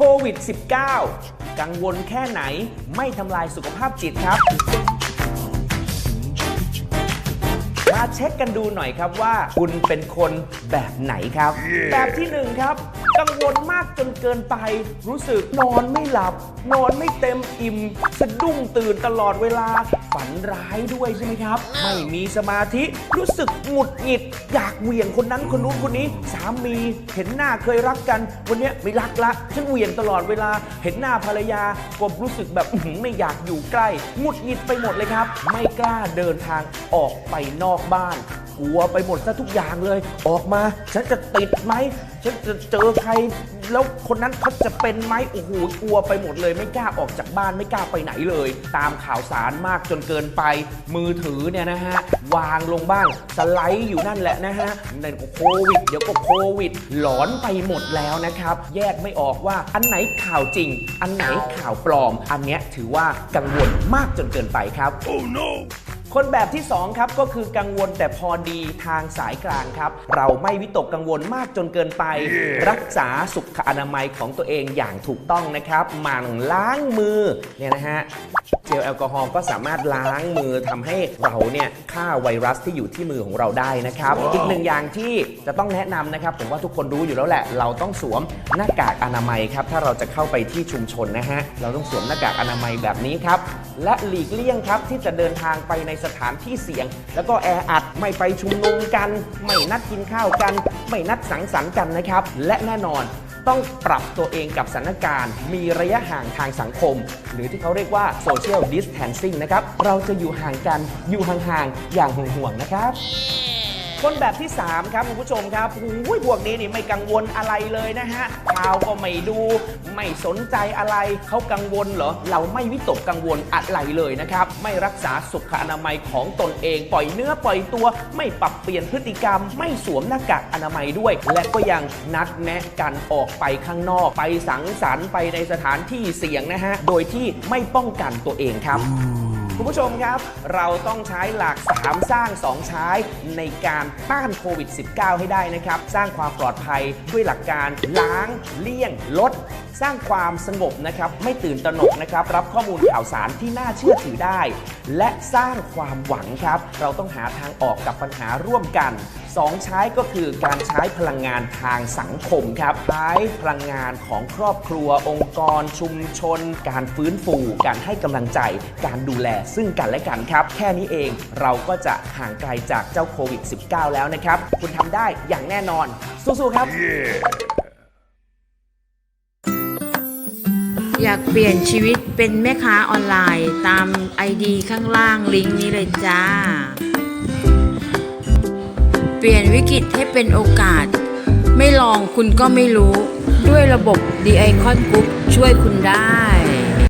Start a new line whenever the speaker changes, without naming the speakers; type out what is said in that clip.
โควิด -19 กังวลแค่ไหนไม่ทำลายสุขภาพจิตครับ มาเช็คกันดูหน่อยครับว่า คุณเป็นคนแบบไหนครับ แบบที่หนึ่งครับ กังวลมากจนเกินไป รู้สึกนอนไม่หลับ นอนไม่เต็มอิ่ม สะดุ้งตื่นตลอดเวลา ฝันร้ายด้วยใช่ไหมครับ ไม่มีสมาธิ รู้สึกหงุดหงิด อยากเหวี่ยงคนนั้นคนนู้นคนนี้ สามีเห็นหน้าเคยรักกัน วันเนี้ยไม่รักละฉันเหวี่ยงตลอดเวลา เห็นหน้าภรรยาก็รู้สึกแบบอื้อหือไม่อยากอยู่ใกล้หงุดหงิดไปหมดเลยครับ ไม่กล้าเดินทางออกไปนอกบ้านก ลัวไปหมดซะทุกอย่างเลย ออกมาฉันจะติดไหมฉันจะเจอใคร แล้วคนนั้นเขาจะเป็นไหมโอ้โหกลัวไปหมดเลย ไม่กล้าออกจากบ้านไม่กล้าไปไหนเลย ตามข่าวสารมากจนเกินไป มือถือเนี่ยนะฮะวางลงบ้างสไลด์อยู่นั่นแหละนะฮะเดี๋ยวก็โควิดเดี๋ยวก็โควิด หลอนไปหมดแล้วนะครับ แยกไม่ออกว่าอันไหนข่าวจริง อันไหนข่าวปลอม อันเนี้ยถือว่ากังวลมากจนเกินไปครับ คนแบบที่ 2 ครับก็คือกังวลแต่พอดีทางสายกลางครับ เราไม่วิตกกังวลมากจนเกินไป รักษาสุขอนามัยของตัวเองอย่างถูกต้องนะครับหมั่นล้างมือเนี่ยนะฮะเจลแอลกอฮอล์ก็สามารถล้างมือทำให้เราเนี่ยฆ่าไวรัสที่อยู่ที่มือของเราได้นะครับอีกหนึ่งอย่างที่จะต้องแนะนำนะครับ ผมว่าทุกคนรู้อยู่แล้วแหละ เราต้องสวมหน้ากากอนามัยครับ ถ้าเราจะเข้าไปที่ชุมชนนะฮะเราต้องสวมหน้ากากอนามัยแบบนี้ครับ และหลีกเลี่ยงครับที่จะเดินทางไปในสถานที่เสี่ยง แล้วก็แออัดไม่ไปชุมนุมกัน ไม่นัดกินข้าวกัน ไม่นัดสังสรรค์กันนะครับ และแน่นอนต้องปรับตัวเองกับสถานการณ์ มีระยะห่างทางสังคม หรือที่เขาเรียกว่า social distancing นะครับ เราจะอยู่ห่างกันอยู่ห่างๆอย่างห่วงๆนะครับ คนแบบที่ 3 ครับคุณผู้ชมครับโอ้ยพวกนี้นี่ไม่กังวลอะไรเลยนะฮะข่าวก็ไม่ดู ไม่สนใจอะไรเขากังวลเหรอ เราไม่วิตกกังวลอะไรเลยนะครับ ไม่รักษาสุขอนามัยของตนเองปล่อยเนื้อปล่อยตัว ไม่ปรับเปลี่ยนพฤติกรรม ไม่สวมหน้ากากอนามัยด้วย และก็ยังนัดแนะกันออกไปข้างนอก ไปสังสรรค์ไปในสถานที่เสี่ยงนะฮะ โดยที่ไม่ป้องกันตัวเองครับ คุณผู้ชมครับ เราต้องใช้หลัก 3 สร้าง 2 ใช้ในการต้านโควิด -19 ให้ได้นะครับ สร้างความปลอดภัยด้วยหลักการล้าง เลี่ยง ลด สร้างความสงบนะครับ ไม่ตื่นตระหนกนะครับ รับข้อมูลข่าวสารที่น่าเชื่อถือได้ และสร้างความหวังครับ เราต้องหาทางออกกับปัญหาร่วมกัน สองใช้ก็คือการใช้พลังงานทางสังคมครับใช้พลังงานของครอบครัว องค์กร ชุมชน การฟื้นฟู การให้กำลังใจ การดูแลซึ่งกันและกันครับ แค่นี้เองเราก็จะห่างไกลจากเจ้าโควิด -19 แล้วนะครับ คุณทำได้อย่างแน่นอน สู้ๆครับ
อยากเปลี่ยนชีวิตเป็นแม่ค้าออนไลน์ ตาม ID ข้างล่างลิงก์นี้เลยจ้า เปลี่ยนวิกฤตให้เป็นโอกาส ไม่ลองคุณก็ไม่รู้ ด้วยระบบ The Icon Group ช่วยคุณได้